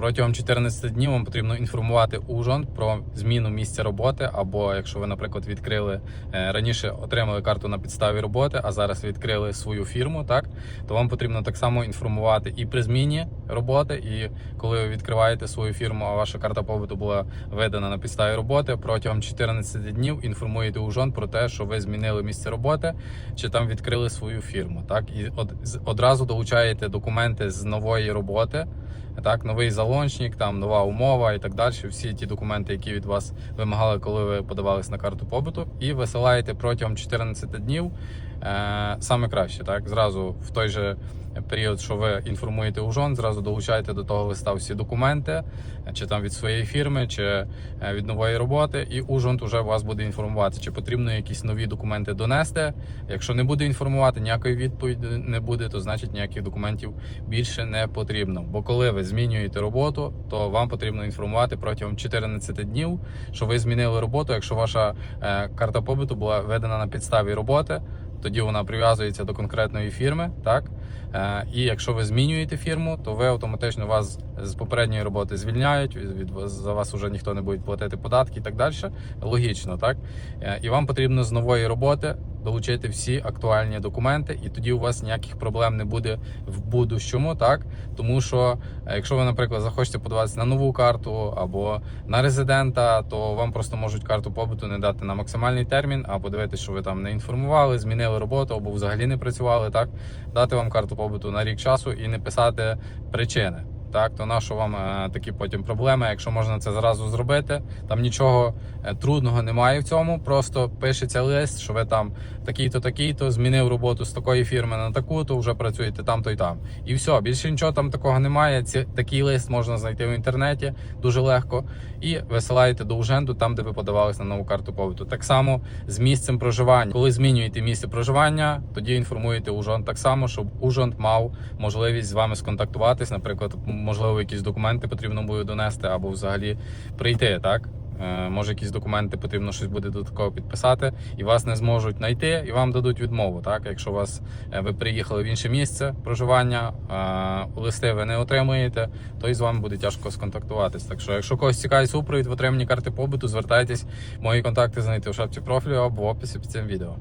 Протягом 14 днів вам потрібно інформувати ужон про зміну місця роботи, або якщо ви, наприклад, відкрили е, раніше отримали карту на підставі роботи, а зараз відкрили свою фірму, так то вам потрібно так само інформувати і при зміні роботи, і коли ви відкриваєте свою фірму, а ваша карта побуту була видана на підставі роботи, протягом 14 днів інформуєте ужон про те, що ви змінили місце роботи, чи там відкрили свою фірму. Так і од, одразу долучаєте документи з нової роботи. Так, новий залончник, там нова умова і так далі. Всі ті документи, які від вас вимагали, коли ви подавались на карту побуту, і висилаєте протягом 14 днів. Е, саме краще, так зразу в той же період, що ви інформуєте ужон, зразу долучаєте до того листа всі документи, чи там від своєї фірми, чи е, від нової роботи, і ужон вже вас буде інформувати, чи потрібно якісь нові документи донести. Якщо не буде інформувати, ніякої відповіді не буде, то значить ніяких документів більше не потрібно. Бо коли ви змінюєте роботу, то вам потрібно інформувати протягом 14 днів, що ви змінили роботу. Якщо ваша е, карта побуту була введена на підставі роботи, тоді вона прив'язується до конкретної фірми, так. Е, І якщо ви змінюєте фірму, то ви автоматично вас з попередньої роботи звільняють. Від, вас за вас вже ніхто не буде платити податки і так далі. Логічно, так Е, і вам потрібно з нової роботи долучити всі актуальні документи, і тоді у вас ніяких проблем не буде в будущому, так тому що е, якщо ви, наприклад, захочете подаватися на нову карту або на резидента, то вам просто можуть карту побуту не дати на максимальний термін, а подивитися, що ви там не інформували, змінили роботу або взагалі не працювали, так дати вам карту побуту на рік часу і не писати причини. Так, то на що вам е, такі потім проблеми, якщо можна це зразу зробити, там нічого е, трудного немає в цьому. Просто пишеться лист, що ви там такий-то, такий-то, змінив роботу з такої фірми на таку, то вже працюєте там-то і там. І все, більше нічого там такого немає. Ці, такий лист можна знайти в інтернеті дуже легко. І висилаєте до Уженду, там, де ви подавались на нову карту побуту. Так само з місцем проживання. Коли змінюєте місце проживання, тоді інформуєте Ужон так само, щоб Ужон мав можливість з вами сконтактуватись. Наприклад, можливо, якісь документи потрібно буде донести або взагалі прийти, так. Е, Може, якісь документи потрібно щось буде додатково підписати, і вас не зможуть знайти, і вам дадуть відмову. Так, якщо вас е, ви приїхали в інше місце проживання, е, листи ви не отримуєте, то і з вами буде тяжко сконтактуватись. Так що, якщо когось цікавить супровід в отриманні карти побуту, звертайтесь. Мої контакти знайти в шапці профілю або в описі під цим відео.